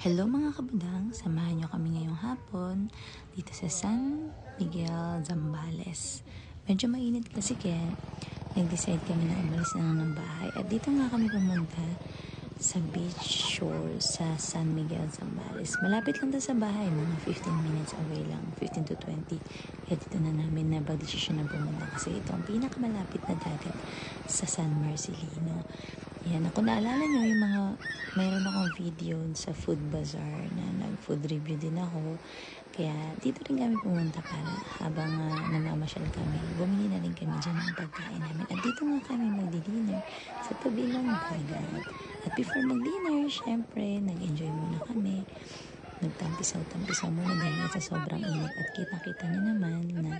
Hello mga kabudang, samahan nyo kami ngayong hapon dito sa San Miguel, Zambales. Medyo mainit kasi kaya nag-decide kami na umalis na ng bahay. At dito nga kami pumunta sa beach shore sa San Miguel, Zambales. Malapit lang daw sa bahay, mga 15 minutes away lang, 15 to 20. Kaya dito na namin na desisyon na pumunta kasi ito ang pinakamalapit na dagat sa San Marcelino. Yan, ako naalala nyo yung mga, mayroon akong video sa food bazaar na nag-food review din ako. Kaya dito rin kami pumunta para habang uh, namamasyal kami, bumili na rin kami dyan ng pagkain namin. At dito nga kami magdi-dinner sa tabi ng dagat. At before mag-dinner, syempre, nag-enjoy muna kami. Nagtampisaw-tampisaw muna dahil sa sobrang init. At kita-kita na naman na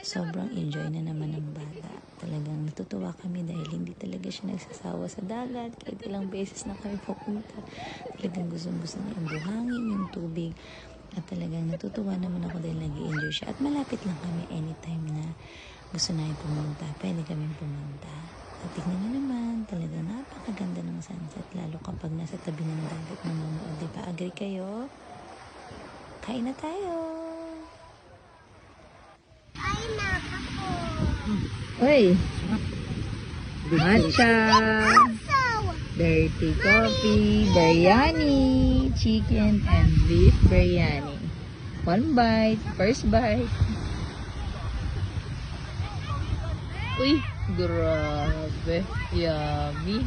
sobrang enjoy na naman ng natutuwa kami dahil hindi talaga siya nagsasawa sa dagat. Kahit ilang beses na kami pupunta. Talagang gustong-gusto niya yung buhangin, yung tubig. At talagang natutuwa naman ako dahil nag enjoy siya. At malapit lang kami anytime na gusto na pumunta. Pwede kami pumunta. At tignan nyo naman, talagang napakaganda ng sunset. Lalo kapag nasa tabi ng dagat nanonood. Di ba? Agree kayo? Kain na tayo! Ay, nakako. Uy! Matcha! Dirty coffee, biryani, chicken and beef biryani. One bite, first bite. Uy, grabe. Yummy.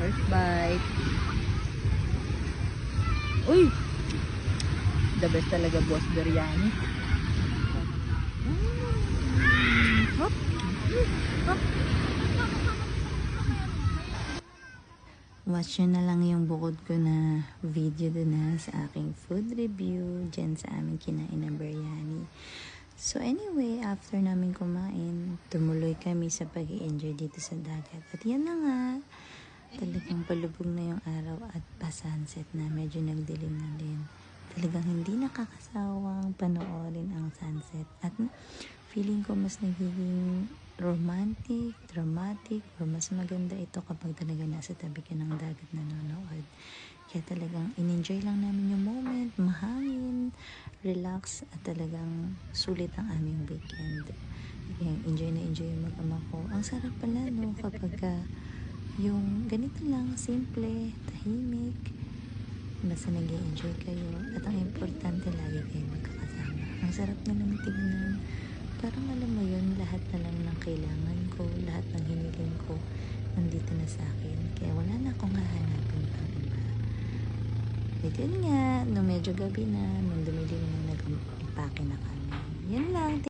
First bite. Uy! The best talaga boss biryani. Watch nyo na lang yung bukod ko na video doon na sa aking food review dyan sa aming kinain na biryani. So anyway, after namin kumain, tumuloy kami sa pag enjoy dito sa dagat. At yan na nga, talagang palubog na yung araw at pa-sunset na medyo nagdilim na din. Talagang hindi nakakasawang panoorin ang sunset. At feeling ko mas nagiging romantic, dramatic, or mas maganda ito kapag talaga nasa tabi ka ng dagat nanonood. Kaya talagang in-enjoy lang namin yung moment, mahangin, relax, at talagang sulit ang aming weekend. Kaya enjoy na enjoy yung mag-ama ko. Ang sarap pala no kapag ka yung ganito lang, simple, tahimik, basta nag enjoy kayo. At ang importante, lagi kayo magkakasama. Ang sarap na lang tignan parang alam mo yun, lahat na lang ng kailangan ko, lahat ng hiniling ko, nandito na sa akin. Kaya wala na akong hahanapin pang iba. At yun nga, no medyo gabi na, nung dumilim na nag-impake na kami. Yun lang.